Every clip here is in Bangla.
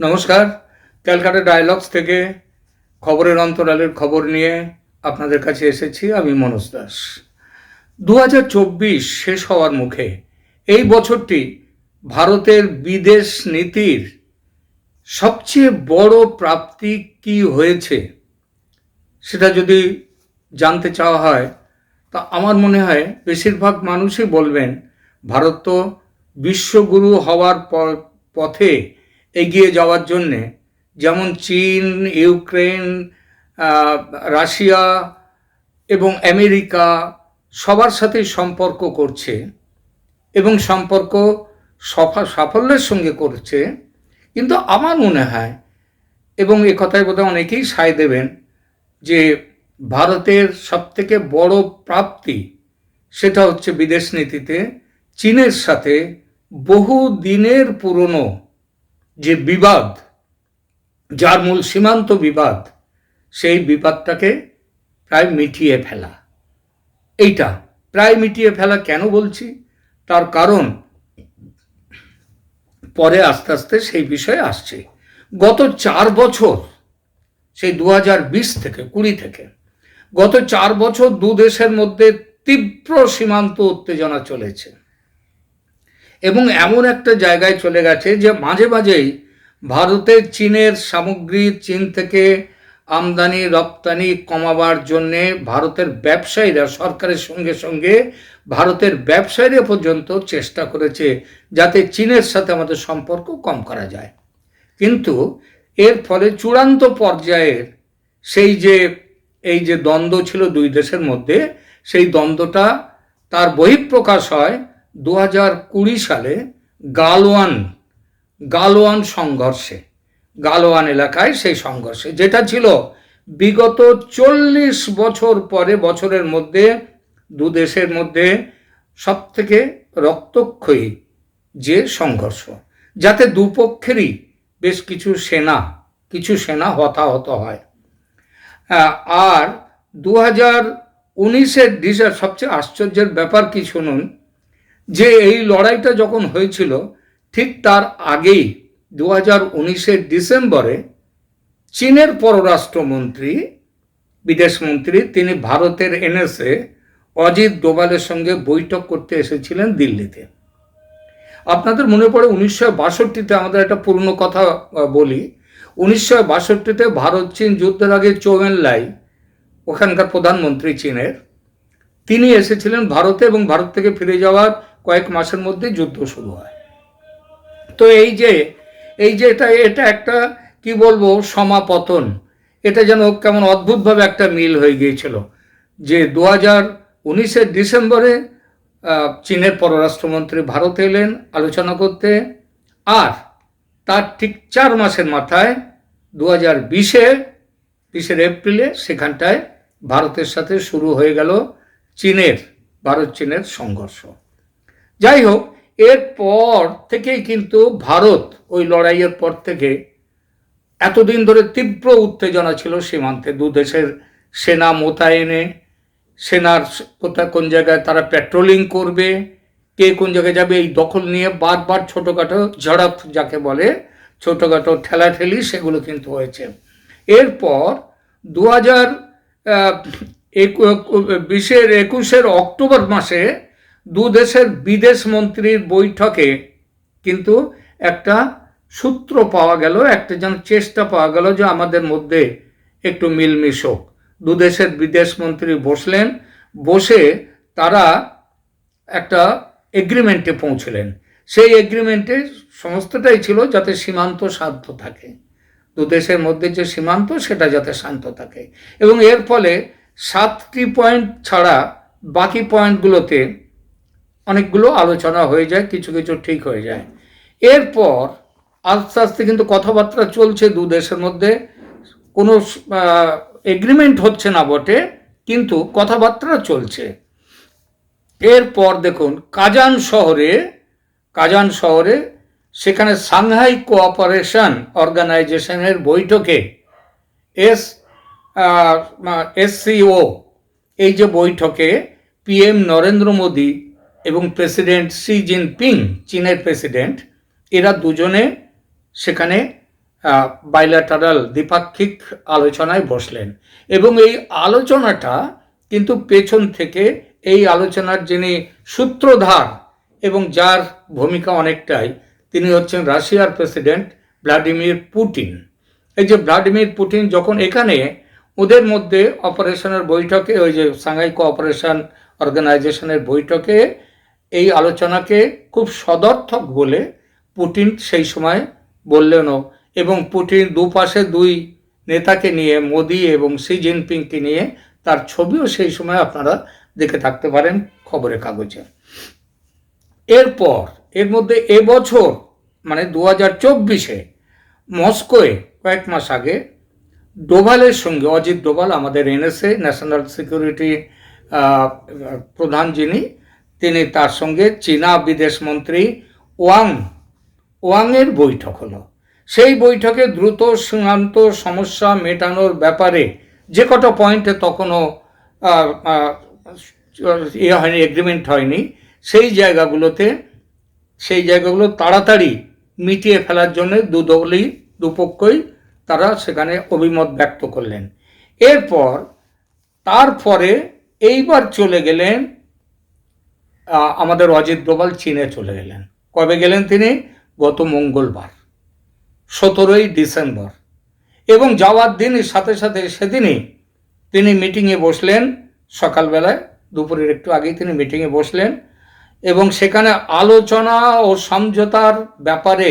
নমস্কার। ক্যালকাটা ডায়ালগস থেকে খবরের অন্তরালের খবর নিয়ে আপনাদের কাছে এসেছি, আমি মনোজ দাস। দু হাজার চব্বিশ শেষ হওয়ার মুখে এই বছরটি ভারতের বিদেশ নীতির সবচেয়ে বড় প্রাপ্তি কি হয়েছে সেটা যদি জানতে চাওয়া হয়, তা আমার মনে হয় বেশিরভাগ মানুষই বলবেন, ভারত তো বিশ্বগুরু হওয়ার পথে এগিয়ে যাওয়ার জন্যে, যেমন চীন, ইউক্রেন রাশিয়া এবং আমেরিকা সবার সাথেই সম্পর্ক করছে এবং সম্পর্ক সফা, সাফল্যের সঙ্গে করছে। কিন্তু আমার মনে হয়, এবং এ কথায় বোধহয় অনেকেই সায় দেবেন, যে ভারতের সবথেকে বড় প্রাপ্তি সেটা হচ্ছে বিদেশ নীতিতে চীনের সাথে বহু দিনের পুরনো যে বিবাদ, যার মূল সীমান্ত বিবাদ, সেই বিবাদটাকে প্রায় মিটিয়ে ফেলা। এইটা, প্রায় মিটিয়ে ফেলা কেন বলছি? তার কারণ পরে আস্তে আস্তে সেই বিষয়ে আসছে। গত চার বছর, সেই দু বিশ থেকে, কুড়ি থেকে, গত চার বছর দু দেশের মধ্যে তীব্র সীমান্ত উত্তেজনা চলেছে। এবং এমন একটা জায়গায় চলে গেছে যে মাঝে মাঝেই ভারতের চীনের সামগ্রী চীন থেকে আমদানি, রপ্তানি কমাবার জন্যে ভারতের ব্যবসায়ীরা সরকারের সঙ্গে সঙ্গে ভারতের ব্যবসায়ীরা পর্যন্ত চেষ্টা করেছে যাতে চীনের সাথে আমাদের সম্পর্ক কম করা যায়। কিন্তু এর ফলে চূড়ান্ত পর্যায়ের সেই যে, এই যে দ্বন্দ্ব ছিল দুই দেশের মধ্যে, সেই দ্বন্দ্বটা তার বহিঃপ্রকাশ হয় দু হাজার কুড়ি সালে গালওয়ান গালওয়ান সংঘর্ষে, গালওয়ান এলাকায় সেই সংঘর্ষে, যেটা ছিল বিগত চল্লিশ বছর পরে, বছরের মধ্যে, দু দেশের মধ্যে সব থেকে রক্তক্ষয়ী যে সংঘর্ষ, যাতে দুপক্ষেরই বেশ কিছু সেনা কিছু সেনা হতাহত হয়। আর দু হাজার উনিশের ডিসেম্বর সবচেয়ে আশ্চর্যের ব্যাপার কি শুনুন যে এই লড়াইটা যখন হয়েছিল, ঠিক তার আগেই দু হাজার উনিশের ডিসেম্বরে চীনের পররাষ্ট্রমন্ত্রী বিদেশমন্ত্রী তিনি ভারতের এনএসএ অজিত ডোভালের সঙ্গে বৈঠক করতে এসেছিলেন দিল্লিতে। আপনাদের মনে পড়ে উনিশশো বাষট্টিতে আমাদের একটা পুরনো কথা বলি। উনিশশো বাষট্টিতে ভারত চীন যুদ্ধের আগে চৌয়েন লাই, ওখানকার প্রধানমন্ত্রী চীনের, তিনি এসেছিলেন ভারতে এবং ভারত থেকে ফিরে যাওয়ার কয়েক মাসের মধ্যে যুদ্ধ শুরু হয়। তো এই যে এই যে এটা এটা একটা, কি বলব, সমাপতন। এটা যেন কেমন অদ্ভুতভাবে একটা মিল হয়ে গিয়েছিল যে দু হাজার উনিশের ডিসেম্বরে চীনের পররাষ্ট্রমন্ত্রী ভারতে এলেন, আলোচনা করতে। আর তার ঠিক চার মাসের মাথায় দু হাজার বিশে, বিশের এপ্রিলে সেখানটায় ভারতের সাথে শুরু হয়ে গেল চীনের ভারত চীনের সংঘর্ষ। যাই হোক এরপর থেকেই কিন্তু ভারত ওই লড়াইয়ের পর থেকে এতদিন ধরে তীব্র উত্তেজনা ছিল সীমান্তে। দু দেশের সেনা মোতায়েনে, সেনার কোথায় কোন জায়গায় তারা পেট্রোলিং করবে, কে কোন জায়গায় যাবে, এই দখল নিয়ে বারবার ছোটোখাটো ঝড়প যাকে বলে, ছোটোখাটো ঠেলাঠেলি সেগুলো কিন্তু হয়েছে। এরপর দু হাজার বিশের একুশের অক্টোবর মাসে দু দেশের বিদেশ মন্ত্রীর বৈঠকে কিন্তু একটা সূত্র পাওয়া গেল, একটা যেন চেষ্টা পাওয়া গেল যে আমাদের মধ্যে একটু মিলমিশ হোক। দু দেশের বিদেশ মন্ত্রী বসলেন, বসে তারা একটা এগ্রিমেন্টে পৌঁছলেন। সেই এগ্রিমেন্টে সমস্তটাই ছিল যাতে সীমান্ত শান্ত থাকে। দু দেশের মধ্যে যে সীমান্ত, সেটা যাতে শান্ত থাকে। এবং এর ফলে সাতটি পয়েন্ট ছাড়া বাকি পয়েন্টগুলোতে অনেকগুলো আলোচনা হয়ে যায়, কিছু কিছু ঠিক হয়ে যায়। এরপর আস্তে আস্তে কিন্তু কথাবার্তা চলছে দু দেশের মধ্যে। কোনো এগ্রিমেন্ট হচ্ছে না বটে, কিন্তু কথাবার্তা চলছে। এরপর দেখুন, কাজান শহরে কাজান শহরে সেখানে সাংহাই কোঅপারেশন অর্গানাইজেশনের বৈঠকে এস এসসিও, এই যে বৈঠকে পিএম নরেন্দ্র মোদী এবং প্রেসিডেন্ট শি জিনপিং চীনের প্রেসিডেন্ট, এরা দুজনে সেখানে বাইলাটারাল দ্বিপাক্ষিক আলোচনায় বসলেন। এবং এই আলোচনাটা কিন্তু পেছন থেকে এই আলোচনার যিনি সূত্রধার এবং যার ভূমিকা অনেকটাই, তিনি হচ্ছেন রাশিয়ার প্রেসিডেন্ট ভ্লাদিমির পুটিন এই যে ভ্লাদিমির পুটিন যখন এখানে, ওদের মধ্যে অপারেশনের বৈঠকে, ওই যে সাংহাই কোঅপারেশন অর্গানাইজেশনের বৈঠকে এই আলোচনাকে খুব সদর্থক বলে পুটিন সেই সময় বললেনও এবং পুটিন দুপাশে দুই নেতাকে নিয়ে, মোদি এবং শি জিনপিংকে নিয়ে তার ছবিও সেই সময় আপনারা দেখে থাকতে পারেন খবরের কাগজে। এরপর, এর মধ্যে এবছর মানে দু হাজার চব্বিশে মস্কোয় কয়েক মাস আগে ডোভালের সঙ্গে, অজিত ডোভাল আমাদের এনএসএ, ন্যাশনাল সিকিউরিটি প্রধান যিনি তিনি তার সঙ্গে চীনা বিদেশমন্ত্রী ওয়াং, ওয়াংয়ের বৈঠক হলো। সেই বৈঠকে দ্রুত সীমান্ত সমস্যা মেটানোর ব্যাপারে যে কটা পয়েন্টে তখনও ইয়ে হয়নি এগ্রিমেন্ট হয়নি, সেই জায়গাগুলোতে, সেই জায়গাগুলো তাড়াতাড়ি মিটিয়ে ফেলার জন্য দু দলই দুপক্ষই তারা সেখানে অভিমত ব্যক্ত করলেন। এরপর, তারপরে এইবার চলে গেলেন আমাদের অজিত ডোভাল চীনে চলে গেলেন কবে গেলেন তিনি? গত মঙ্গলবার, সতেরোই ডিসেম্বর। এবং যাওয়ার দিন সাথে সাথে সেদিনই তিনি মিটিংয়ে বসলেন, সকালবেলায়, দুপুরের একটু আগেই তিনি মিটিংয়ে বসলেন। এবং সেখানে আলোচনা ও সমঝোতার ব্যাপারে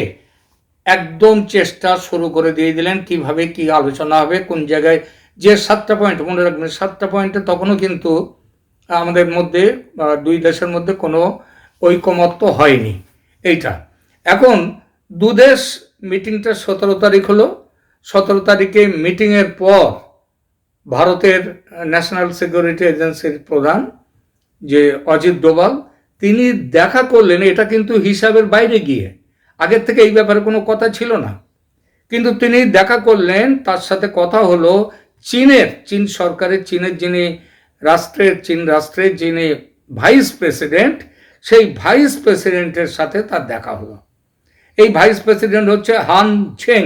একদম চেষ্টা শুরু করে দিয়ে দিলেন, কীভাবে কি আলোচনা হবে, কোন জায়গায় যে সাতটা পয়েন্ট মনে রাখবেন, সাতটা পয়েন্টে তখনও কিন্তু আমাদের মধ্যে দুই দেশের মধ্যে কোনো ঐকমত্য হয়নি। এইটা। এখন দুদেশ মিটিংটা সতেরো তারিখ হলো। সতেরো তারিখে মিটিংয়ের পর ভারতের ন্যাশনাল সিকিউরিটি এজেন্সির প্রধান যে অজিত ডোভাল, তিনি দেখা করলেন, এটা কিন্তু হিসাবের বাইরে গিয়ে। আগের থেকে এই ব্যাপারে কোনো কথা ছিল না। কিন্তু তিনি দেখা করলেন, তার সাথে কথা হলো চীনের, চীন সরকারের, চীনের যিনি রাষ্ট্রের চীন, রাষ্ট্রের যিনি ভাইস প্রেসিডেন্ট সেই ভাইস প্রেসিডেন্টের সাথে তার দেখা হলো। এই ভাইস প্রেসিডেন্ট হচ্ছে হান ছেং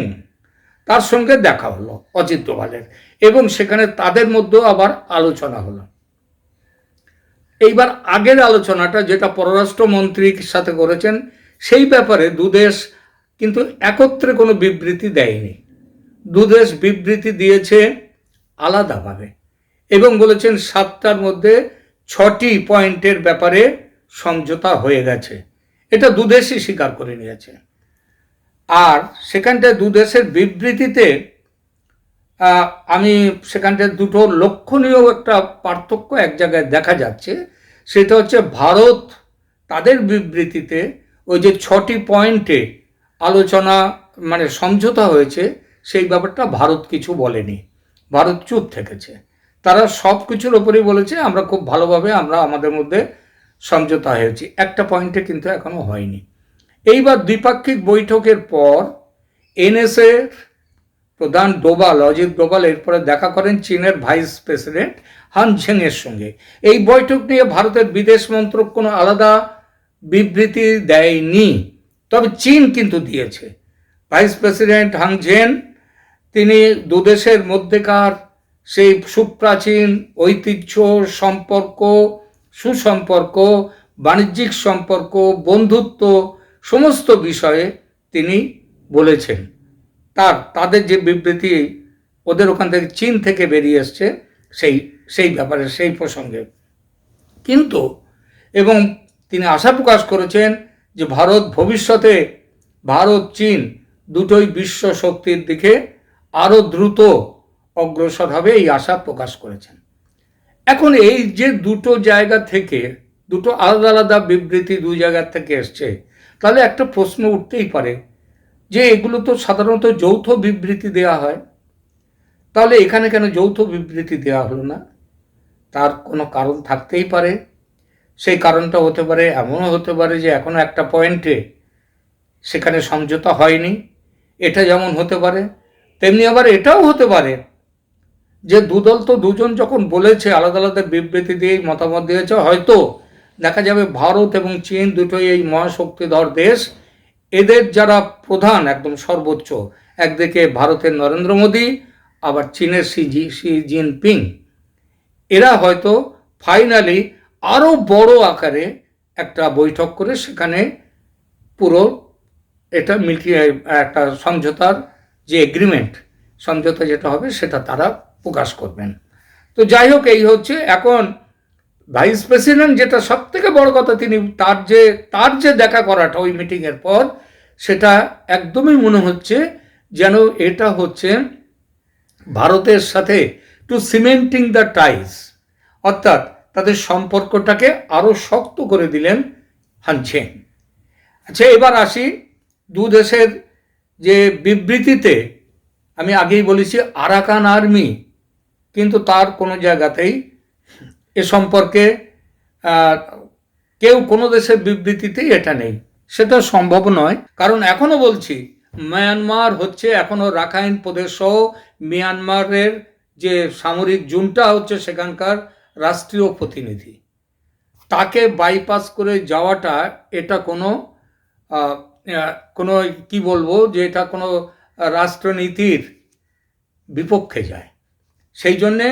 তার সঙ্গে দেখা হলো অজিত ডোভালের এবং সেখানে তাদের মধ্যেও আবার আলোচনা হলো। এইবার আগের আলোচনাটা যেটা পররাষ্ট্রমন্ত্রীর সাথে করেছেন, সেই ব্যাপারে দুদেশ কিন্তু একত্রে কোনো বিবৃতি দেয়নি। দুদেশ বিবৃতি দিয়েছে আলাদাভাবে। এবং বলেছেন সাতটার মধ্যে ছটি পয়েন্টের ব্যাপারে সমঝোতা হয়ে গেছে। এটা দুদেশই স্বীকার করে নিয়েছে। আর সেখানটায় দুদেশের বিবৃতিতে আমি সেখানটায় দুটো লক্ষণীয় একটা পার্থক্য এক জায়গায় দেখা যাচ্ছে। সেটা হচ্ছে ভারত তাদের বিবৃতিতে ওই যে ছটি পয়েন্টে আলোচনা মানে সমঝোতা হয়েছে, সেই ব্যাপারটা ভারত কিছু বলেনি। ভারত চুপ থেকেছে। তারা সব কিছুর ওপরেই বলেছে, আমরা খুব ভালোভাবে আমরা আমাদের মধ্যে সমঝোতা হয়েছি। একটা পয়েন্টে কিন্তু এখনও হয়নি। এইবার দ্বিপাক্ষিক বৈঠকের পর এনএসএ প্রধান ডোবাল, অজিত ডোবাল, এরপরে দেখা করেন চীনের ভাইস প্রেসিডেন্ট হান সঙ্গে। এই বৈঠক নিয়ে ভারতের বিদেশ মন্ত্রক কোনো আলাদা বিবৃতি দেয়নি, তবে চীন কিন্তু দিয়েছে। ভাইস প্রেসিডেন্ট হাং ঝেন তিনি দুদেশের মধ্যেকার সেই সুপ্রাচীন ঐতিহ্য সম্পর্ক, সুসম্পর্ক, বাণিজ্যিক সম্পর্ক, বন্ধুত্ব সমস্ত বিষয়ে তিনি বলেছেন। তার, তাদের যে বিবৃতি ওদের ওখান থেকে চীন থেকে বেরিয়ে এসছে, সেই সেই ব্যাপারে, সেই প্রসঙ্গে। কিন্তু, এবং তিনি আশা প্রকাশ করেছেন যে ভারত ভবিষ্যতে ভারত চীন দুটোই বিশ্ব শক্তির দিকে আরও দ্রুত অগ্রসর হবে এই আশা প্রকাশ করেছেন। এখন এই যে দুটো জায়গা থেকে, দুটো আলাদা আলাদা বিবৃতি দুই জায়গা থেকে এসছে, তাহলে একটা প্রশ্ন উঠতেই পারে যে এগুলো তো সাধারণত যৌথ বিবৃতি দেওয়া হয়। তাহলে এখানে কেন যৌথ বিবৃতি দেওয়া হলো না? তার কোনো কারণ থাকতেই পারে। সেই কারণটা হতে পারে, এমনও হতে পারে যে এখনও একটা পয়েন্টে সেখানে সমঝোতা হয়নি। এটা যেমন হতে পারে, তেমনি আবার এটাও হতে পারে যে দুদল তো দুজন যখন বলেছে, আলাদা আলাদা বিবৃতি দিয়ে মতামত দিয়েছে, হয়তো দেখা যাবে ভারত এবং চীন দুটোই এই মহাশক্তিধর দেশ। এদের যারা প্রধান, একদম সর্বোচ্চ, একদিকে ভারতের নরেন্দ্র মোদী, আবার চীনের শি জি, শি জিনপিং। এরা হয়তো ফাইনালি আরও বড় আকারে একটা বৈঠক করে সেখানে পুরো এটা মিটি একটা সমঝোতার যে এগ্রিমেন্ট সমঝোতা যেটা হবে সেটা তারা প্রকাশ করবেন। তো যাই হোক, এই হচ্ছে এখন ভাইস প্রেসিডেন্ট যেটা সব থেকে বড় কথা, তিনি তার যে তার যে দেখা করাটা ওই মিটিংয়ের পর, সেটা একদমই মনে হচ্ছে যেন এটা হচ্ছে ভারতের সাথে টু সিমেন্টিং দ্য টাইস অর্থাৎ তাদের সম্পর্কটাকে আরও শক্ত করে দিলেন হানছেন আচ্ছা এবার আসি দু দেশের যে বিবৃতিতে, আমি আগেই বলেছি আরাকান আর্মি কিন্তু তার কোনো জায়গাতেই এ সম্পর্কে কেউ কোনো দেশের বিবৃতিতেই এটা নেই। সেটা সম্ভব নয়। কারণ এখনও বলছি, মায়ানমার হচ্ছে এখনও রাখাইন প্রদেশ সহ মিয়ানমারের যে সামরিক জুনটা হচ্ছে সেখানকার রাষ্ট্রীয় প্রতিনিধি। তাকে বাইপাস করে যাওয়াটা এটা কোনো কোনো কি বলব যে এটা কোনো রাষ্ট্রনীতির বিপক্ষে যায়। সেই জন্যে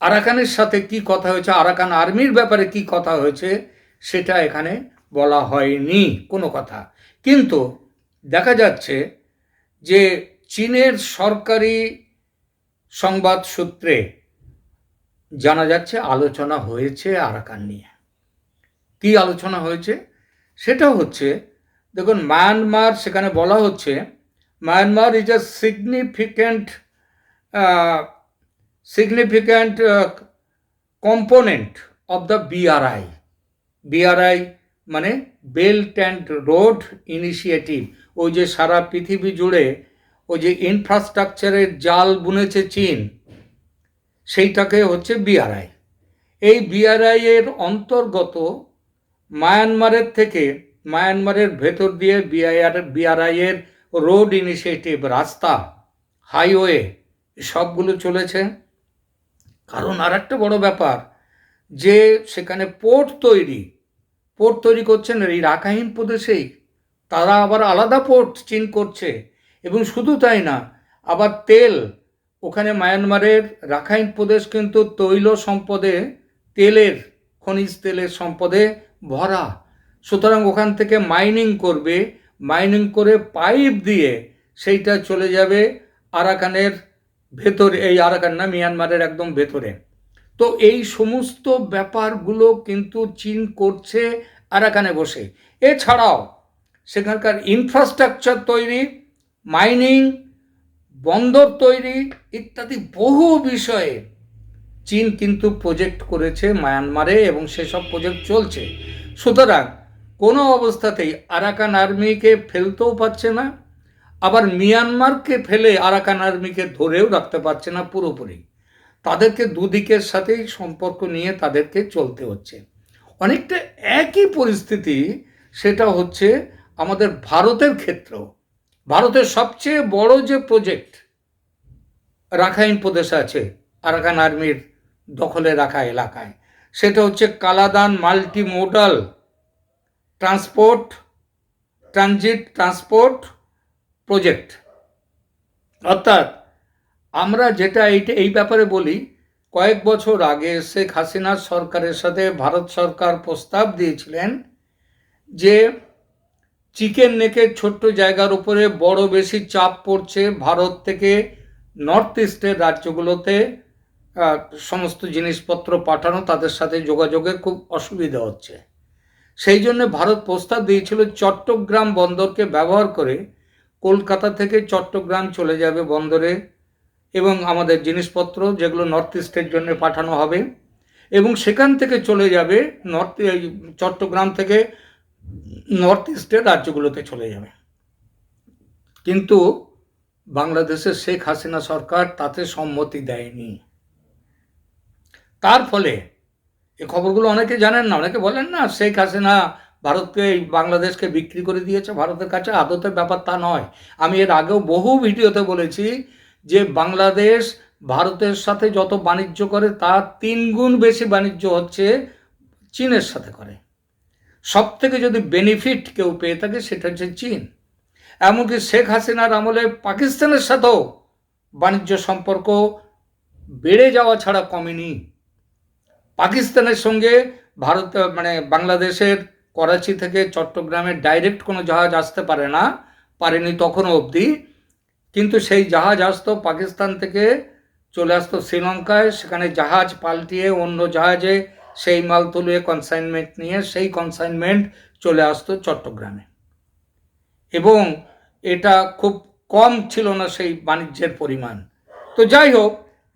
আরাকানের সাথে কি কথা হয়েছে, আরাকান আর্মির ব্যাপারে কি কথা হয়েছে, সেটা এখানে বলা হয়নি কোনো কথা। কিন্তু দেখা যাচ্ছে যে চীনের সরকারি সংবাদ সূত্রে জানা যাচ্ছে আলোচনা হয়েছে আরাকান নিয়ে। কি আলোচনা হয়েছে? সেটা হচ্ছে, দেখুন, মায়ানমার, সেখানে বলা হচ্ছে, Myanmar is a significant significant uh, component the BRI. BRI মানে বেল্ট অ্যান্ড রোড ইনিশিয়েটিভ ওই যে সারা পৃথিবী জুড়ে ওই যে ইনফ্রাস্ট্রাকচারের জাল বুনেছে চীন সেইটাকে হচ্ছে বিআরআই এই বিআরআই এর অন্তর্গত মায়ানমারের থেকে মায়ানমারের ভেতর দিয়ে বিআইআর বিআরআই এর রোড ইনিশিয়েটিভ রাস্তা হাইওয়ে সবগুলো চলেছে। কারণ আর একটা বড় ব্যাপার, যে সেখানে পোর্ট তৈরি পোর্ট তৈরি করছেন এই রাখাইন প্রদেশেই, তারা আবার আলাদা পোর্ট চীন করছে, এবং শুধু তাই না, আবার তেল, ওখানে মায়ানমারের রাখাইন প্রদেশ কিন্তু তৈল সম্পদে, তেলের, খনিজ তেলের সম্পদে ভরা। সুতরাং ওখান থেকে মাইনিং করবে, মাইনিং করে পাইপ দিয়ে সেইটা চলে যাবে আরাকানের ভেতরে এই আরাকান না, মিয়ানমারের একদম ভেতরে। তো এই সমস্ত ব্যাপারগুলো কিন্তু চীন করছে আরাকানে বসে। এছাড়াও সেখানকার ইনফ্রাস্ট্রাকচার তৈরি মাইনিং বন্দর তৈরি ইত্যাদি বহু বিষয়ে চীন কিন্তু প্রজেক্ট করেছে মায়ানমারে এবং সেসব প্রজেক্ট চলছে। সুতরাং কোনো অবস্থাতেই আরাকান আর্মিকে ফেলতেও পারছে না। আবার মিয়ানমারকে ফেলে আরাকান আর্মিকে ধরেও রাখতে পারছে না পুরোপুরি। তাদেরকে দুদিকের সাথেই সম্পর্ক নিয়ে তাদেরকে চলতে হচ্ছে। অনেকটা একই পরিস্থিতি, সেটা হচ্ছে আমাদের ভারতের ক্ষেত্র। ভারতের সবচেয়ে বড় যে প্রজেক্ট রাখাইন প্রদেশে আছে, আরাকান আর্মির দখলে রাখা এলাকায়, সেটা হচ্ছে Kaladan multimodal transport, transit transport project. অর্থাৎ আমরা যেটা এইটা, এই ব্যাপারে বলি, কয়েক বছর আগে শেখ হাসিনার সরকারের সাথে ভারত সরকার প্রস্তাব দিয়েছিলেন যে চিকেন নেকের ছোট্ট জায়গার উপরে বড় বেশি চাপ পড়ছে ভারত থেকে নর্থ ইস্টের রাজ্যগুলোতে সমস্ত জিনিসপত্র পাঠানো, তাদের সাথে যোগাযোগের খুব অসুবিধা হচ্ছে। সেই জন্য ভারত প্রস্তাব দিয়েছিল চট্টগ্রাম বন্দরকে ব্যবহার করে কলকাতা থেকে চট্টগ্রাম চলে যাবে বন্দরে এবং আমাদের জিনিসপত্র যেগুলো নর্থ ইস্টের জন্য পাঠানো হবে এবং সেখান থেকে চলে যাবে নর্থ চট্টগ্রাম থেকে নর্থ ইস্টের রাজ্যগুলোতে চলে যাবে। কিন্তু বাংলাদেশের শেখ হাসিনা সরকার তাতে সম্মতি দেয়নি। তার ফলে, এ খবরগুলো অনেকে জানেন না, অনেকে বলেন না, শেখ হাসিনা ভারতকে এই বাংলাদেশকে বিক্রি করে দিয়েছে, ভারতের কাছে আদতের ব্যাপার তা নয়। আমি এর আগেও বহু ভিডিওতে বলেছি যে বাংলাদেশ ভারতের সাথে যত বাণিজ্য করে তার তিন গুণ বেশি বাণিজ্য হচ্ছে চীনের সাথে করে। সব থেকে যদি বেনিফিট কেউ পেয়ে থাকে, সেটা হচ্ছে চীন। এমনকি শেখ হাসিনার আমলে পাকিস্তানের সাথেও বাণিজ্য সম্পর্ক বেড়ে যাওয়া ছাড়া কমেনি। পাকিস্তানের সঙ্গে ভারত মানে বাংলাদেশের করাচি থেকে চট্টগ্রামে ডাইরেক্ট কোনো জাহাজ আসতে পারে না, পারেনি তখনও অবধি। কিন্তু সেই জাহাজ আসতো পাকিস্তান থেকে, চলে আসতো শ্রীলঙ্কায়, সেখানে জাহাজ পাল্টিয়ে অন্য জাহাজে সেই মাল তুলে কনসাইনমেন্ট নিয়ে সেই কনসাইনমেন্ট চলে আসতো চট্টগ্রামে। এবং এটা খুব কম ছিল না সেই বাণিজ্যের পরিমাণ। তো যাই হোক,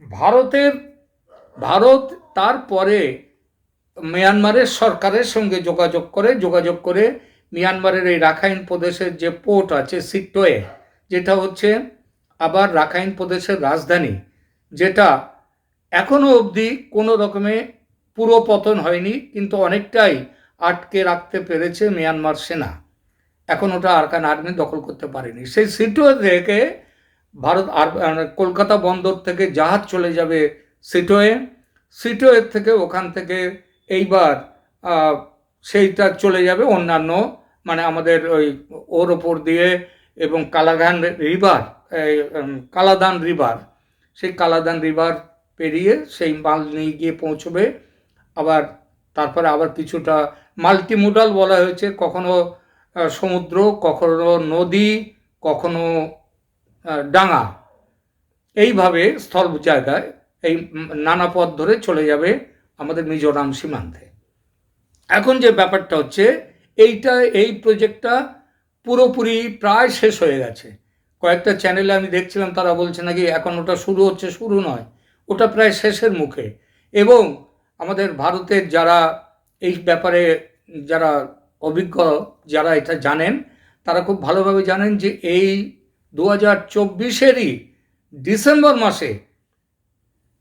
ভারতের, ভারত তারপরে মিয়ানমারের সরকারের সঙ্গে যোগাযোগ করে যোগাযোগ করে মিয়ানমারের এই রাখাইন প্রদেশের যে পোর্ট আছে সিটোয়ে যেটা হচ্ছে আবার রাখাইন প্রদেশের রাজধানী, যেটা এখনও অবধি কোনো রকমে পুরো পতন হয়নি, কিন্তু অনেকটাই আটকে রাখতে পেরেছে মিয়ানমার সেনা। এখন ওটা আরকান আর্মি দখল করতে পারেনি। সেই সিটোয়ে থেকে ভারত আর মানে কলকাতা বন্দর থেকে জাহাজ চলে যাবে সিটোয়ে সিটোয়ের থেকে ওখান থেকে এইবার সেইটা চলে যাবে অন্যান্য মানে আমাদের ওই ওর ওপর দিয়ে এবং কালাঘান রিভার কালাদান রিভার। সেই কালাদান রিভার পেরিয়ে সেই মাল নিয়ে গিয়ে পৌঁছবে। আবার তারপরে আবার কিছুটা মাল্টিমোডাল বলা হয়েছে, কখনো সমুদ্র, কখনো নদী, কখনো ডাঙা। এইভাবে স্থল জায়গায় এই নানা পথ ধরে চলে যাবে। আমাদের মিজোরাম সীমান্তে। এখন যে ব্যাপারটা হচ্ছে, এইটা, এই প্রজেক্টটা পুরোপুরি প্রায় শেষ হয়ে গেছে। কয়েকটা চ্যানেলে আমি দেখছিলাম, তারা বলছে নাকি এখন ওটা শুরু হচ্ছে, শুরু নয়। ওটা প্রায় শেষের মুখে। এবং আমাদের ভারতের যারা এই ব্যাপারে যারা অভিজ্ঞ, যারা এটা জানেন, তারা খুব ভালোভাবে জানেন যে এই দু হাজার চব্বিশেরই ডিসেম্বর মাসে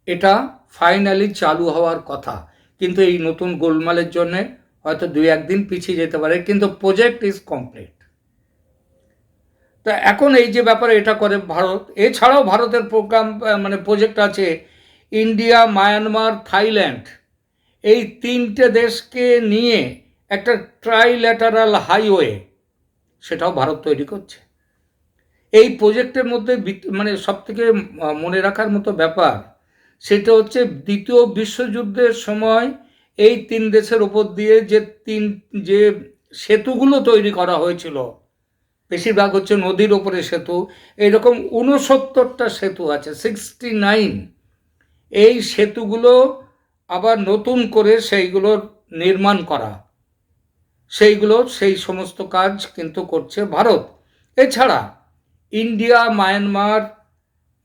এটা ফাইনালি চালু হওয়ার কথা। কিন্তু এই নতুন গোলমালের জন্য হয়তো দুই একদিন পিছিয়ে যেতে পারে, কিন্তু প্রজেক্ট ইজ কমপ্লিট তা এখন এই যে ব্যাপারে এটা করে ভারত, এছাড়াও ভারতের প্রোগ্রাম মানে প্রজেক্ট আছে ইন্ডিয়া, মায়ানমার, থাইল্যান্ড। এই তিনটে দেশকে নিয়ে একটা ট্রাইল্যাটারাল হাইওয়ে সেটাও ভারত তৈরি করছে। এই প্রজেক্টের মধ্যে মানে সব থেকে মনে রাখার মতো ব্যাপার সেটা হচ্ছে দ্বিতীয় বিশ্বযুদ্ধের সময় এই তিন দেশের ওপর দিয়ে যে তিন, যে সেতুগুলো তৈরি করা হয়েছিল, বেশিরভাগ হচ্ছে নদীর ওপরে সেতু এইরকম উনসত্তরটা সেতু আছে সিক্সটি নাইন এই সেতুগুলো আবার নতুন করে সেইগুলো নির্মাণ করা, সেইগুলো সেই সমস্ত কাজ কিন্তু করছে ভারত। এছাড়া India, Myanmar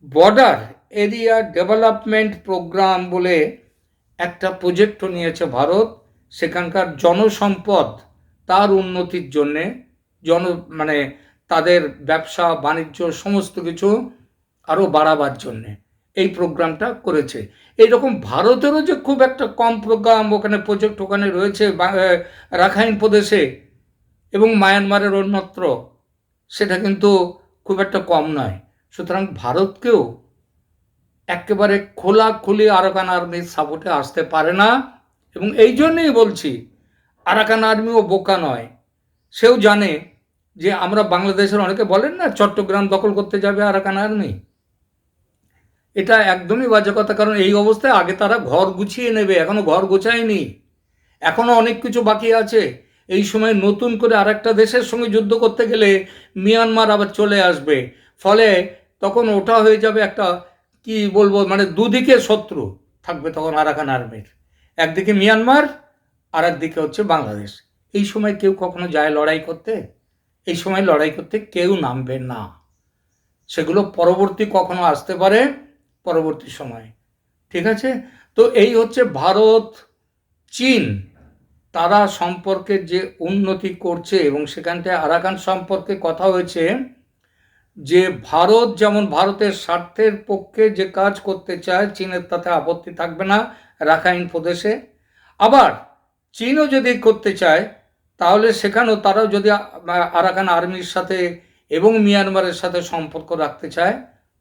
border area development programme বলে একটা প্রজেক্টও নিয়েছে ভারত। সেখানকার জনসম্পদ, তার উন্নতির জন্যে জন মানে তাদের ব্যবসা, বাণিজ্য, সমস্ত কিছু আরও বাড়াবার জন্যে এই প্রোগ্রামটা করেছে। এইরকম ভারতেরও যে খুব একটা কম প্রোগ্রাম ওখানে প্রজেক্ট ওখানে রয়েছে রাখাইন প্রদেশে এবং মায়ানমারের অন্যত্র, সেটা কিন্তু খুব একটা কম নয়। সুতরাং ভারতকেও একেবারে খোলাখুলি আরাকান আর্মির সাপোর্টে আসতে পারে না। এবং এই জন্যেই বলছি, আরাকান আর্মিও বোকা নয়। সেও জানে যে আমরা বাংলাদেশের অনেকে বলেন না, চট্টগ্রাম দখল করতে যাবে আরাকান আর্মি। এটা একদমই বাজে কথা, কারণ এই অবস্থায় আগে তারা ঘর গুছিয়ে নেবে, এখনও ঘর গোছায়নি। এখনও অনেক কিছু বাকি আছে। এই সময় নতুন করে আরেকটা দেশের সঙ্গে যুদ্ধ করতে গেলে মিয়ানমার আবার চলে আসবে। ফলে তখন ওটা হয়ে যাবে একটা কি বলব মানে দুদিকে শত্রু থাকবে তখন আরাকান আর্মির। একদিকে মিয়ানমার আর একদিকে হচ্ছে বাংলাদেশ। এই সময় কেউ কখনো যায় লড়াই করতে? এই সময় লড়াই করতে কেউ নামবে না। সেগুলো পরবর্তী কখনো আসতে পারে? পরবর্তী সময়ে। ঠিক আছে? তো এই হচ্ছে ভারত, চীন। তারা সম্পর্কে যে উন্নতি করছে এবং সেখানটায় আরাকান সম্পর্কে কথা হয়েছে যে ভারত যেমন ভারতের স্বার্থের পক্ষে যে কাজ করতে চায়, চীনের তাতে আপত্তি থাকবে না রাখাইন প্রদেশে। আবার চীনও যদি করতে চায়, তাহলে সেখানেও তারাও যদি আরাকান আর্মির সাথে এবং মিয়ানমারের সাথে সম্পর্ক রাখতে চায়,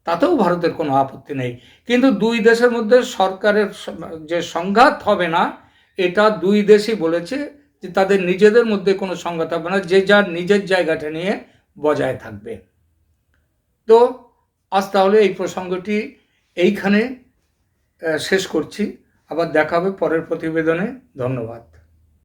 তাতেও ভারতের কোনো আপত্তি নেই। কিন্তু দুই দেশের মধ্যে সরকারের যে সংঘাত হবে না, এটা দুই দেশই বলেছে যে তাদের নিজেদের মধ্যে কোনো সংঘাত হবে না, যে যার নিজের জায়গাটা নিয়ে বজায় থাকবে। তো আজ তাহলে এই প্রসঙ্গটি এইখানে শেষ করছি। আবার দেখাবে পরের প্রতিবেদনে। ধন্যবাদ।